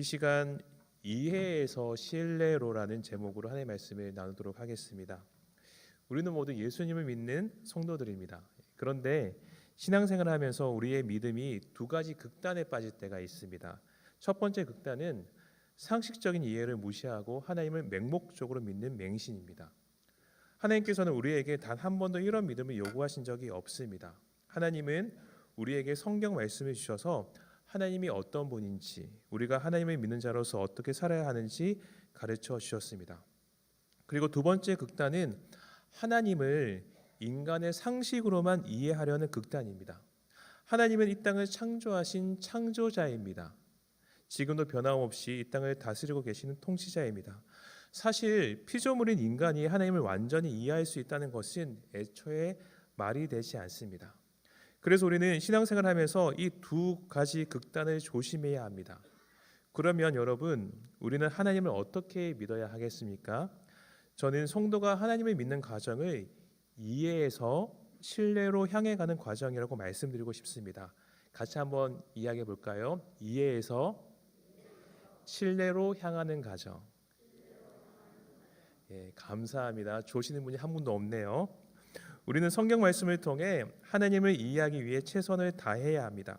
이 시간 이해에서 신뢰로라는 제목으로 하나님의 말씀을 나누도록 하겠습니다. 우리는 모두 예수님을 믿는 성도들입니다. 그런데 신앙생활을 하면서 우리의 믿음이 두 가지 극단에 빠질 때가 있습니다. 첫 번째 극단은 상식적인 이해를 무시하고 하나님을 맹목적으로 믿는 맹신입니다. 하나님께서는 우리에게 단 한 번도 이런 믿음을 요구하신 적이 없습니다. 하나님은 우리에게 성경 말씀을 주셔서 하나님이 어떤 분인지 우리가 하나님을 믿는 자로서 어떻게 살아야 하는지 가르쳐 주셨습니다. 그리고 두 번째 극단은 하나님을 인간의 상식으로만 이해하려는 극단입니다. 하나님은 이 땅을 창조하신 창조자입니다. 지금도 변함없이 이 땅을 다스리고 계시는 통치자입니다. 사실 피조물인 인간이 하나님을 완전히 이해할 수 있다는 것은 애초에 말이 되지 않습니다. 그래서 우리는 신앙생활 하면서 이 두 가지 극단을 조심해야 합니다. 그러면 여러분, 우리는 하나님을 어떻게 믿어야 하겠습니까? 저는 성도가 하나님을 믿는 과정을 이해해서 신뢰로 향해 가는 과정이라고 말씀드리고 싶습니다. 같이 한번 이야기해 볼까요? 이해해서 신뢰로 향하는 과정. 예, 감사합니다. 조시는 분이 한 분도 없네요. 우리는 성경 말씀을 통해 하나님을 이해하기 위해 최선을 다해야 합니다.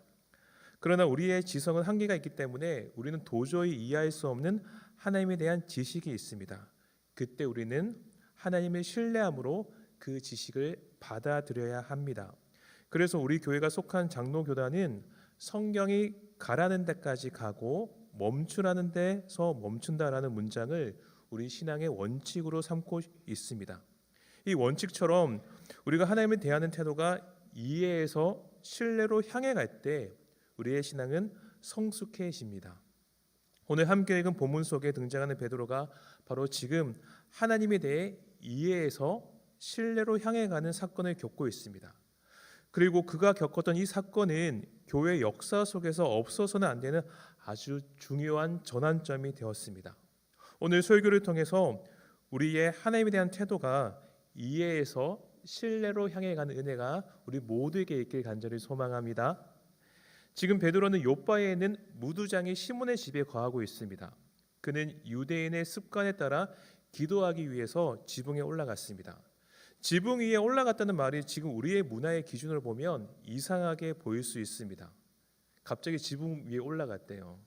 그러나 우리의 지성은 한계가 있기 때문에 우리는 도저히 이해할 수 없는 하나님에 대한 지식이 있습니다. 그때 우리는 하나님을 신뢰함으로 그 지식을 받아들여야 합니다. 그래서 우리 교회가 속한 장로 교단은 성경이 가라는 데까지 가고 멈추라는 데서 멈춘다라는 문장을 우리 신앙의 원칙으로 삼고 있습니다. 이 원칙처럼 우리가 하나님을 대하는 태도가 이해에서 신뢰로 향해 갈 때 우리의 신앙은 성숙해집니다. 오늘 함께 읽은 본문 속에 등장하는 베드로가 바로 지금 하나님에 대해 이해해서 신뢰로 향해 가는 사건을 겪고 있습니다. 그리고 그가 겪었던 이 사건은 교회 역사 속에서 없어서는 안 되는 아주 중요한 전환점이 되었습니다. 오늘 설교를 통해서 우리의 하나님에 대한 태도가 이해에서 신뢰로 향해 가는 은혜가 우리 모두에게 있길 간절히 소망합니다. 지금 베드로는 요바에 있는 무두장이 시몬의 집에 거하고 있습니다. 그는 유대인의 습관에 따라 기도하기 위해서 지붕에 올라갔습니다. 지붕 위에 올라갔다는 말이 지금 우리의 문화의 기준으로 보면 이상하게 보일 수 있습니다. 갑자기 지붕 위에 올라갔대요.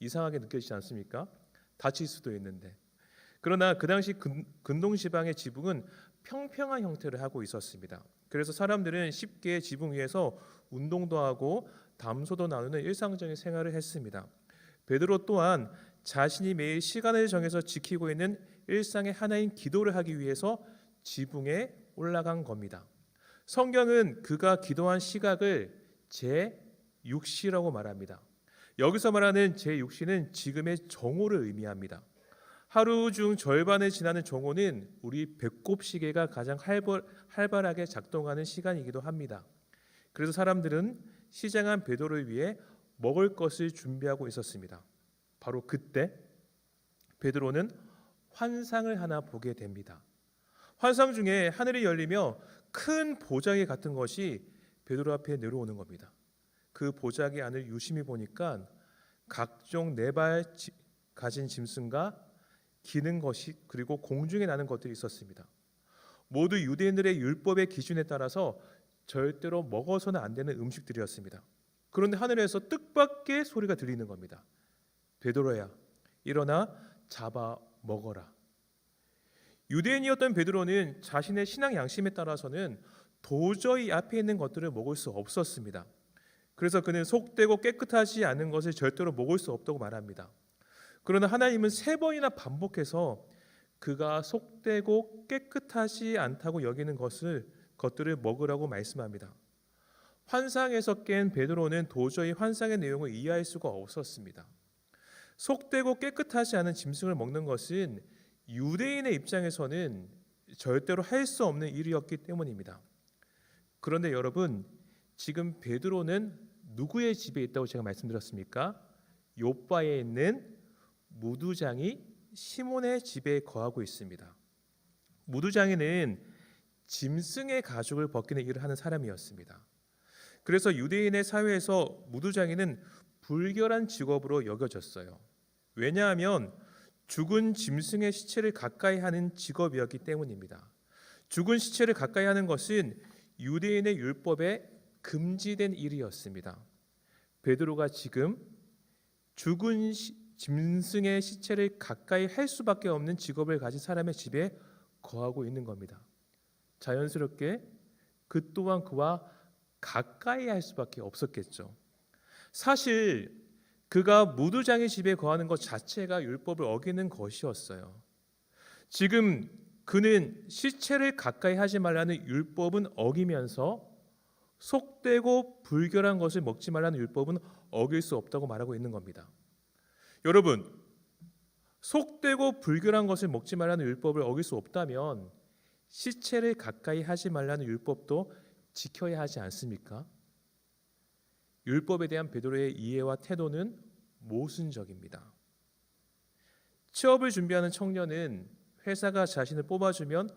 이상하게 느껴지지 않습니까? 다칠 수도 있는데. 그러나 그 당시 근동 지방의 지붕은 평평한 형태를 하고 있었습니다. 그래서 사람들은 쉽게 지붕 위에서 운동도 하고 담소도 나누는 일상적인 생활을 했습니다. 베드로 또한 자신이 매일 시간을 정해서 지키고 있는 일상의 하나인 기도를 하기 위해서 지붕에 올라간 겁니다. 성경은 그가 기도한 시각을 제 6시라고 말합니다. 여기서 말하는 제 6시는 지금의 정오를 의미합니다. 하루 중 절반을 지나는 정오는 우리 배꼽 시계가 가장 활발, 활발하게 작동하는 시간이기도 합니다. 그래서 사람들은 시장한 베드로를 위해 먹을 것을 준비하고 있었습니다. 바로 그때 베드로는 환상을 하나 보게 됩니다. 환상 중에 하늘이 열리며 큰 보자기 같은 것이 베드로 앞에 내려오는 겁니다. 그 보자기 안을 유심히 보니까 각종 네 발 가진 짐승과 기는 것이 그리고 공중에 나는 것들이 있었습니다. 모두 유대인들의 율법의 기준에 따라서 절대로 먹어서는 안 되는 음식들이었습니다. 그런데 하늘에서 뜻밖의 소리가 들리는 겁니다. 베드로야, 일어나 잡아 먹어라. 유대인이었던 베드로는 자신의 신앙 양심에 따라서는 도저히 앞에 있는 것들을 먹을 수 없었습니다. 그래서 그는 속되고 깨끗하지 않은 것을 절대로 먹을 수 없다고 말합니다. 그러나 하나님은 세 번이나 반복해서 그가 속되고 깨끗하지 않다고 여기는 것을 것들을 먹으라고 말씀합니다. 환상에서 깬 베드로는 도저히 환상의 내용을 이해할 수가 없었습니다. 속되고 깨끗하지 않은 짐승을 먹는 것은 유대인의 입장에서는 절대로 할 수 없는 일이었기 때문입니다. 그런데 여러분, 지금 베드로는 누구의 집에 있다고 제가 말씀드렸습니까? 요바에 있는 무두장이 시몬의 집에 거하고 있습니다. 무두장이는 짐승의 가죽을 벗기는 일을 하는 사람이었습니다. 그래서 유대인의 사회에서 무두장이는 불결한 직업으로 여겨졌어요. 왜냐하면 죽은 짐승의 시체를 가까이 하는 직업이었기 때문입니다. 죽은 시체를 가까이 하는 것은 유대인의 율법에 금지된 일이었습니다. 베드로가 지금 죽은 시, 짐승의 시체를 가까이 할 수밖에 없는 직업을 가진 사람의 집에 거하고 있는 겁니다. 자연스럽게 그 또한 그와 가까이 할 수밖에 없었겠죠. 사실 그가 무두장의 집에 거하는 것 자체가 율법을 어기는 것이었어요. 지금 그는 시체를 가까이 하지 말라는 율법은 어기면서 속되고 불결한 것을 먹지 말라는 율법은 어길 수 없다고 말하고 있는 겁니다. 여러분, 속되고 불결한 것을 먹지 말라는 율법을 어길 수 없다면 시체를 가까이 하지 말라는 율법도 지켜야 하지 않습니까? 율법에 대한 베드로의 이해와 태도는 모순적입니다. 취업을 준비하는 청년은 회사가 자신을 뽑아주면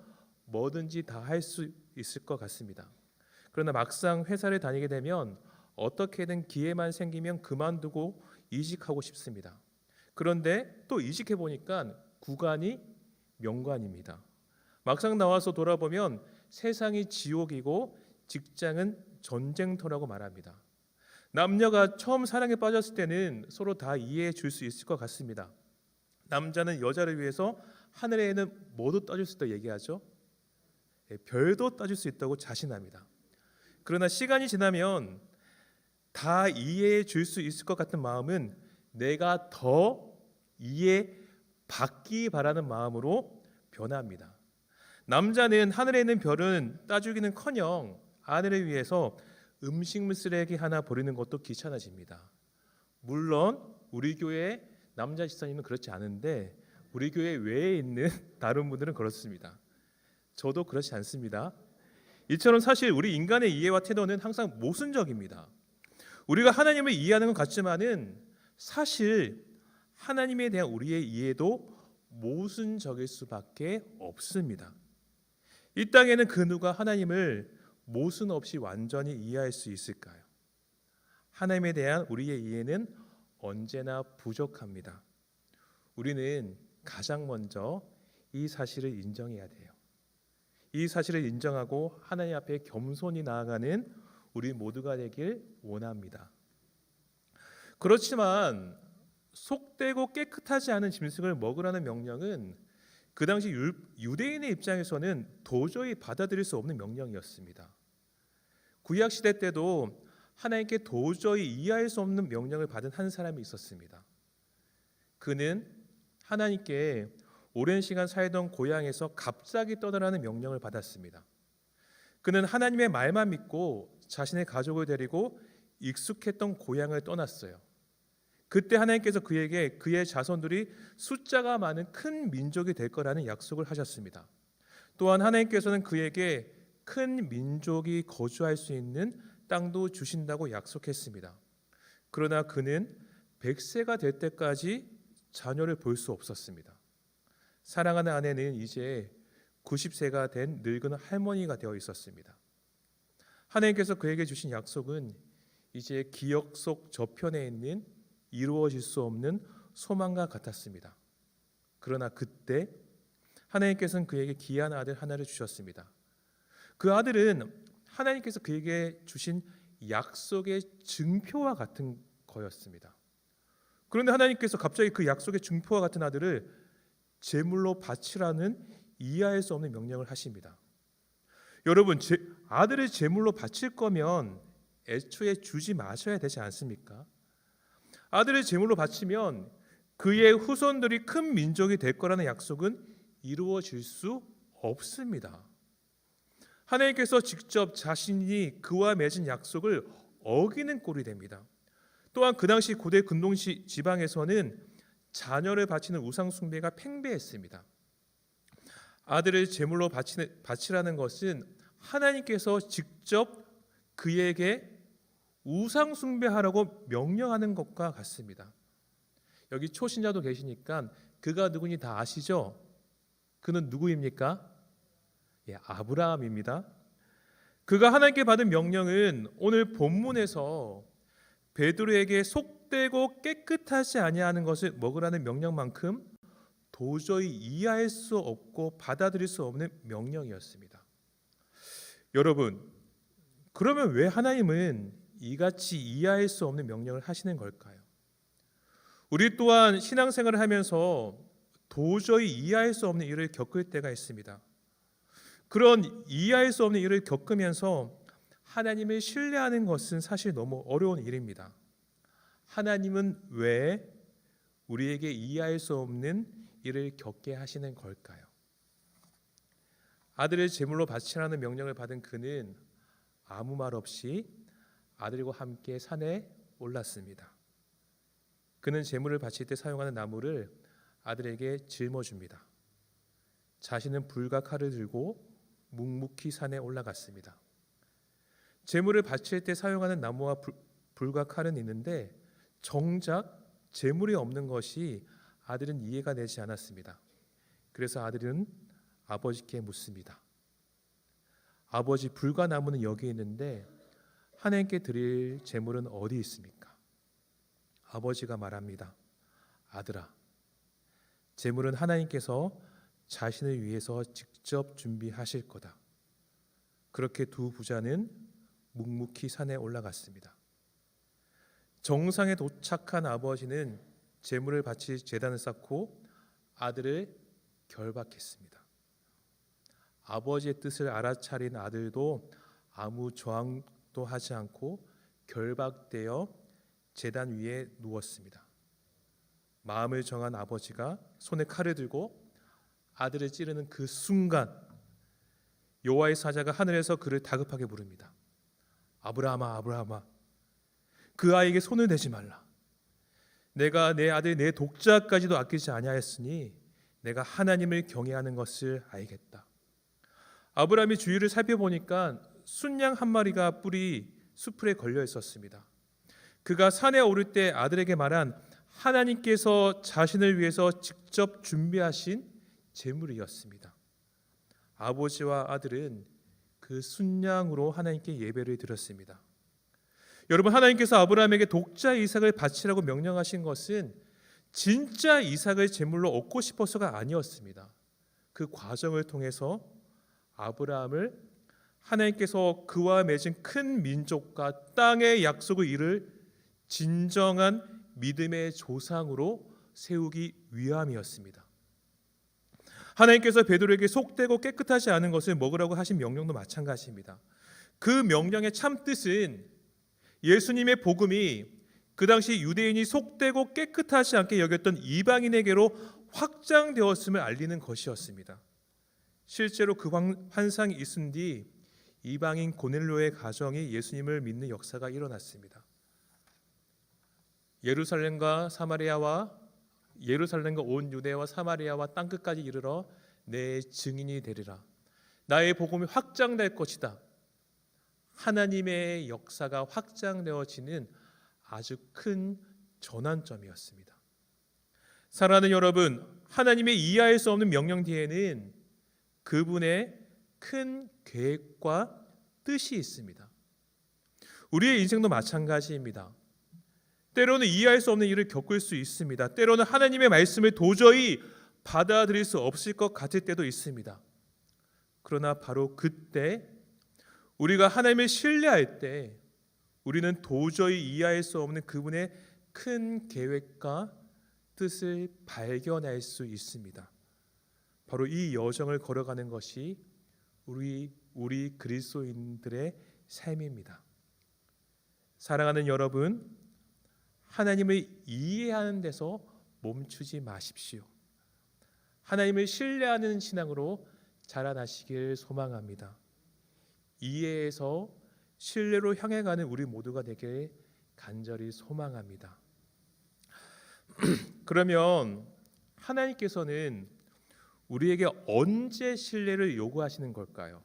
뭐든지 다 할 수 있을 것 같습니다. 그러나 막상 회사를 다니게 되면 어떻게든 기회만 생기면 그만두고 이직하고 싶습니다. 그런데 또 이직해 보니까 구간이 명관입니다. 막상 나와서 돌아보면 세상이 지옥이고 직장은 전쟁터라고 말합니다. 남녀가 처음 사랑에 빠졌을 때는 서로 다 이해해 줄 수 있을 것 같습니다. 남자는 여자를 위해서 하늘에는 뭐도 따줄 수 있다고 얘기하죠. 예, 별도 따줄 수 있다고 자신합니다. 그러나 시간이 지나면 다 이해해 줄 수 있을 것 같은 마음은 내가 더 이해 받기 바라는 마음으로 변합니다. 남자는 하늘에 있는 별은 따주기는커녕 아내를 위해서 음식물 쓰레기 하나 버리는 것도 귀찮아집니다. 물론 우리 교회 남자 집사님은 그렇지 않은데 우리 교회 외에 있는 다른 분들은 그렇습니다. 저도 그렇지 않습니다. 이처럼 사실 우리 인간의 이해와 태도는 항상 모순적입니다. 우리가 하나님을 이해하는 것 같지만은 사실 하나님에 대한 우리의 이해도 모순적일 수밖에 없습니다. 이 땅에는 그 누가 하나님을 모순 없이 완전히 이해할 수 있을까요? 하나님에 대한 우리의 이해는 언제나 부족합니다. 우리는 가장 먼저 이 사실을 인정해야 돼요. 이 사실을 인정하고 하나님 앞에 겸손히 나아가는 우리 모두가 되길 원합니다. 그렇지만 속되고 깨끗하지 않은 짐승을 먹으라는 명령은 그 당시 유대인의 입장에서는 도저히 받아들일 수 없는 명령이었습니다. 구약 시대 때도 하나님께 도저히 이해할 수 없는 명령을 받은 한 사람이 있었습니다. 그는 하나님께 오랜 시간 살던 고향에서 갑자기 떠나라는 명령을 받았습니다. 그는 하나님의 말만 믿고 자신의 가족을 데리고 익숙했던 고향을 떠났어요. 그때 하나님께서 그에게 그의 자손들이 숫자가 많은 큰 민족이 될 거라는 약속을 하셨습니다. 또한 하나님께서는 그에게 큰 민족이 거주할 수 있는 땅도 주신다고 약속했습니다. 그러나 그는 100세가 될 때까지 자녀를 볼 수 없었습니다. 사랑하는 아내는 이제 90세가 된 늙은 할머니가 되어 있었습니다. 하나님께서 그에게 주신 약속은 이제 기억 속 저편에 있는 이루어질 수 없는 소망과 같았습니다. 그러나 그때 하나님께서는 그에게 귀한 아들 하나를 주셨습니다. 그 아들은 하나님께서 그에게 주신 약속의 증표와 같은 거였습니다. 그런데 하나님께서 갑자기 그 약속의 증표와 같은 아들을 제물로 바치라는 이해할 수 없는 명령을 하십니다. 여러분, 제, 아들을 제물로 바칠 거면 애초에 주지 마셔야 되지 않습니까? 아들을 제물로 바치면 그의 후손들이 큰 민족이 될 거라는 약속은 이루어질 수 없습니다. 하나님께서 직접 자신이 그와 맺은 약속을 어기는 꼴이 됩니다. 또한 그 당시 고대 근동시 지방에서는 자녀를 바치는 우상 숭배가 팽배했습니다. 아들을 제물로 바치는, 바치라는 것은 하나님께서 직접 그에게 우상 숭배하라고 명령하는 것과 같습니다. 여기 초신자도 계시니까 그가 누구니 다 아시죠? 그는 누구입니까? 예, 아브라함입니다. 그가 하나님께 받은 명령은 오늘 본문에서 베드로에게 속 속되고 깨끗하지 아니하는 것을 먹으라는 명령만큼 도저히 이해할 수 없고 받아들일 수 없는 명령이었습니다. 여러분, 그러면 왜 하나님은 이같이 이해할 수 없는 명령을 하시는 걸까요? 우리 또한 신앙생활을 하면서 도저히 이해할 수 없는 일을 겪을 때가 있습니다. 그런 이해할 수 없는 일을 겪으면서 하나님을 신뢰하는 것은 사실 너무 어려운 일입니다. 하나님은 왜 우리에게 이해할 수 없는 일을 겪게 하시는 걸까요? 아들을 제물로 바치라는 명령을 받은 그는 아무 말 없이 아들과 함께 산에 올랐습니다. 그는 제물을 바칠 때 사용하는 나무를 아들에게 짊어줍니다. 자신은 불과 칼을 들고 묵묵히 산에 올라갔습니다. 제물을 바칠 때 사용하는 나무와 불, 불과 칼은 있는데 정작 제물이 없는 것이 아들은 이해가 되지 않았습니다. 그래서 아들은 아버지께 묻습니다. 아버지 불과 나무는 여기 있는데 하나님께 드릴 제물은 어디 있습니까? 아버지가 말합니다. 아들아, 제물은 하나님께서 자신을 위해서 직접 준비하실 거다. 그렇게 두 부자는 묵묵히 산에 올라갔습니다. 정상에 도착한 아버지는 제물을 바칠 제단을 쌓고 아들을 결박했습니다. 아버지의 뜻을 알아차린 아들도 아무 저항 도 하지 않고 결박되어 제단 위에 누웠습니다. 마음을 정한 아버지가 손에 칼을 들고 아들을 찌르는 그 순간 여호와의 사자가 하늘에서 그를 다급하게 부릅니다. 아브라함아 아브라함아 그 아이에게 손을 대지 말라. 내가 내 아들 내 독자까지도 아끼지 아니하였으니 내가 하나님을 경외하는 것을 알겠다. 아브라함이 주위를 살펴보니까 순양 한 마리가 뿔이 수풀에 걸려 있었습니다. 그가 산에 오를 때 아들에게 말한 하나님께서 자신을 위해서 직접 준비하신 제물이었습니다. 아버지와 아들은 그 순양으로 하나님께 예배를 드렸습니다. 여러분 하나님께서 아브라함에게 독자 이삭을 바치라고 명령하신 것은 진짜 이삭을 제물로 얻고 싶어서가 아니었습니다. 그 과정을 통해서 아브라함을 하나님께서 그와 맺은 큰 민족과 땅의 약속을 이룰 진정한 믿음의 조상으로 세우기 위함이었습니다. 하나님께서 베드로에게 속되고 깨끗하지 않은 것을 먹으라고 하신 명령도 마찬가지입니다. 그 명령의 참 뜻은 예수님의 복음이 그 당시 유대인이 속되고 깨끗하지 않게 여겼던 이방인에게로 확장되었음을 알리는 것이었습니다. 실제로 그 환상이 있은 뒤 이방인 고넬로의 가정이 예수님을 믿는 역사가 일어났습니다. 예루살렘과 사마리아와 예루살렘과 온 유대와 사마리아와 땅 끝까지 이르러 내 증인이 되리라. 나의 복음이 확장될 것이다. 하나님의 역사가 확장되어지는 아주 큰 전환점이었습니다. 사랑하는 여러분, 하나님의 이해할 수 없는 명령 뒤에는 그분의 큰 계획과 뜻이 있습니다. 우리의 인생도 마찬가지입니다. 때로는 이해할 수 없는 일을 겪을 수 있습니다. 때로는 하나님의 말씀을 도저히 받아들일 수 없을 것 같을 때도 있습니다. 그러나 바로 그때 우리가 하나님을 신뢰할 때 우리는 도저히 이해할 수 없는 그분의 큰 계획과 뜻을 발견할 수 있습니다. 바로 이 여정을 걸어가는 것이 우리 우리 그리스도인들의 삶입니다. 사랑하는 여러분, 하나님을 이해하는 데서 멈추지 마십시오. 하나님을 신뢰하는 신앙으로 자라나시길 소망합니다. 이해에서 신뢰로 향해 가는 우리 모두가 되길 간절히 소망합니다. 그러면 하나님께서는 우리에게 언제 신뢰를 요구하시는 걸까요?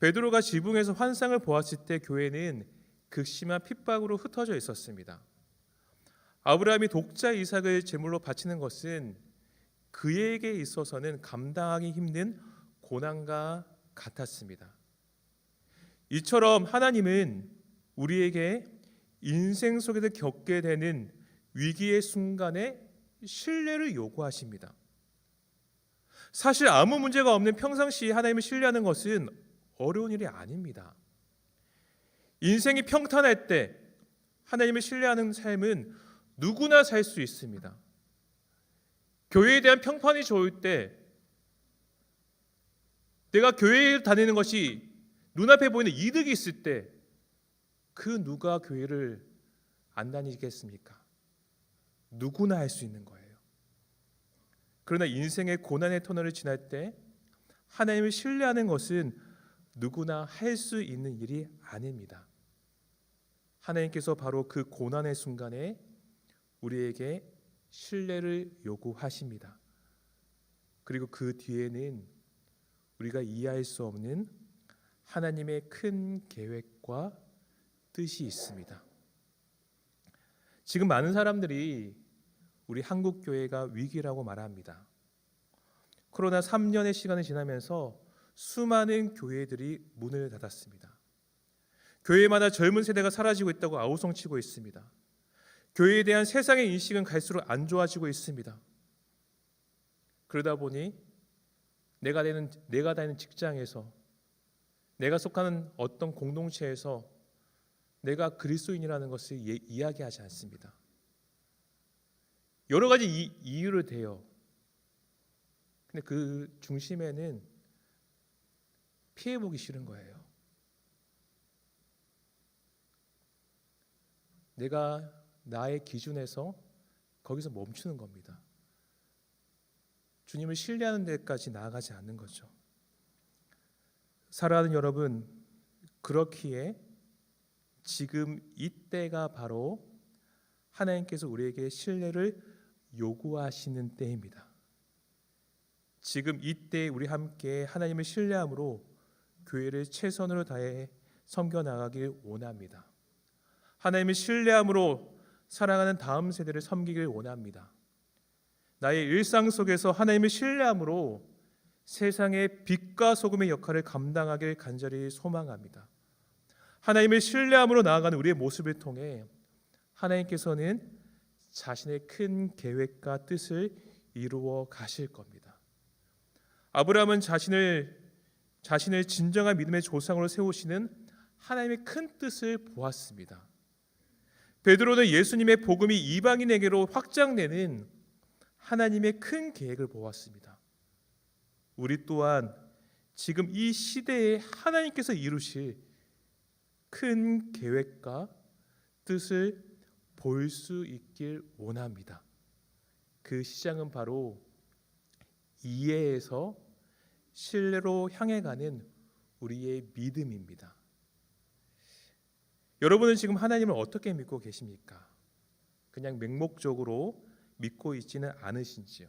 베드로가 지붕에서 환상을 보았을 때 교회는 극심한 핍박으로 흩어져 있었습니다. 아브라함이 독자 이삭을 제물로 바치는 것은 그에게 있어서는 감당하기 힘든 고난과 같았습니다. 이처럼 하나님은 우리에게 인생 속에서 겪게 되는 위기의 순간에 신뢰를 요구하십니다. 사실 아무 문제가 없는 평상시 하나님을 신뢰하는 것은 어려운 일이 아닙니다. 인생이 평탄할 때 하나님을 신뢰하는 삶은 누구나 살 수 있습니다. 교회에 대한 평판이 좋을 때 내가 교회에 다니는 것이 눈앞에 보이는 이득이 있을 때 그 누가 교회를 안 다니겠습니까? 누구나 할 수 있는 거예요. 그러나 인생의 고난의 터널을 지날 때 하나님을 신뢰하는 것은 누구나 할 수 있는 일이 아닙니다. 하나님께서 바로 그 고난의 순간에 우리에게 신뢰를 요구하십니다. 그리고 그 뒤에는 우리가 이해할 수 없는 하나님의 큰 계획과 뜻이 있습니다. 지금 많은 사람들이 우리 한국 교회가 위기라고 말합니다. 코로나 3년의 시간이 지나면서 수많은 교회들이 문을 닫았습니다. 교회마다 젊은 세대가 사라지고 있다고 아우성치고 있습니다. 교회에 대한 세상의 인식은 갈수록 안 좋아지고 있습니다. 그러다 보니 내가 되는 내가 다니는 직장에서 내가 속하는 어떤 공동체에서 내가 그리스도인이라는 것을 예, 이야기하지 않습니다. 여러 가지 이, 이유를 대요. 근데 그 중심에는 피해 보기 싫은 거예요. 내가 나의 기준에서 거기서 멈추는 겁니다. 주님을 신뢰하는 데까지 나아가지 않는 거죠. 사랑하는 여러분, 그렇기에 지금 이때가 바로 하나님께서 우리에게 신뢰를 요구하시는 때입니다. 지금 이때 우리 함께 하나님을 신뢰함으로 교회를 최선으로 다해 섬겨 나가길 원합니다. 하나님을 신뢰함으로 사랑하는 다음 세대를 섬기길 원합니다. 나의 일상 속에서 하나님을 신뢰함으로 세상의 빛과 소금의 역할을 감당하길 간절히 소망합니다. 하나님을 신뢰함으로 나아가는 우리의 모습을 통해 하나님께서는 자신의 큰 계획과 뜻을 이루어 가실 겁니다. 아브라함은 자신을 자신을 진정한 믿음의 조상으로 세우시는 하나님의 큰 뜻을 보았습니다. 베드로는 예수님의 복음이 이방인에게로 확장되는 하나님의 큰 계획을 보았습니다. 우리 또한 지금 이 시대에 하나님께서 이루실 큰 계획과 뜻을 볼 수 있길 원합니다. 그 시장은 바로 이해에서 신뢰로 향해 가는 우리의 믿음입니다. 여러분은 지금 하나님을 어떻게 믿고 계십니까? 그냥 맹목적으로 믿고 있지는 않으신지요?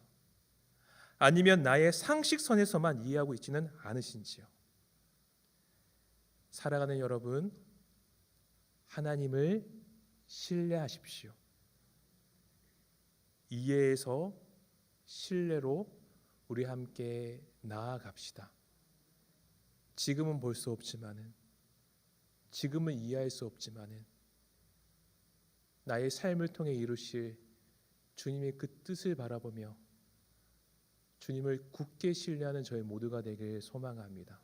아니면 나의 상식선에서만 이해하고 있지는 않으신지요? 살아가는 여러분, 하나님을 신뢰하십시오. 이해에서 신뢰로 우리 함께 나아갑시다. 지금은 볼 수 없지만은 지금은 이해할 수 없지만은 나의 삶을 통해 이루실 주님의 그 뜻을 바라보며 주님을 굳게 신뢰하는 저희 모두가 되길 소망합니다.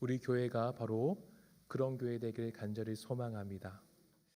우리 교회가 바로 그런 교회 되길 간절히 소망합니다.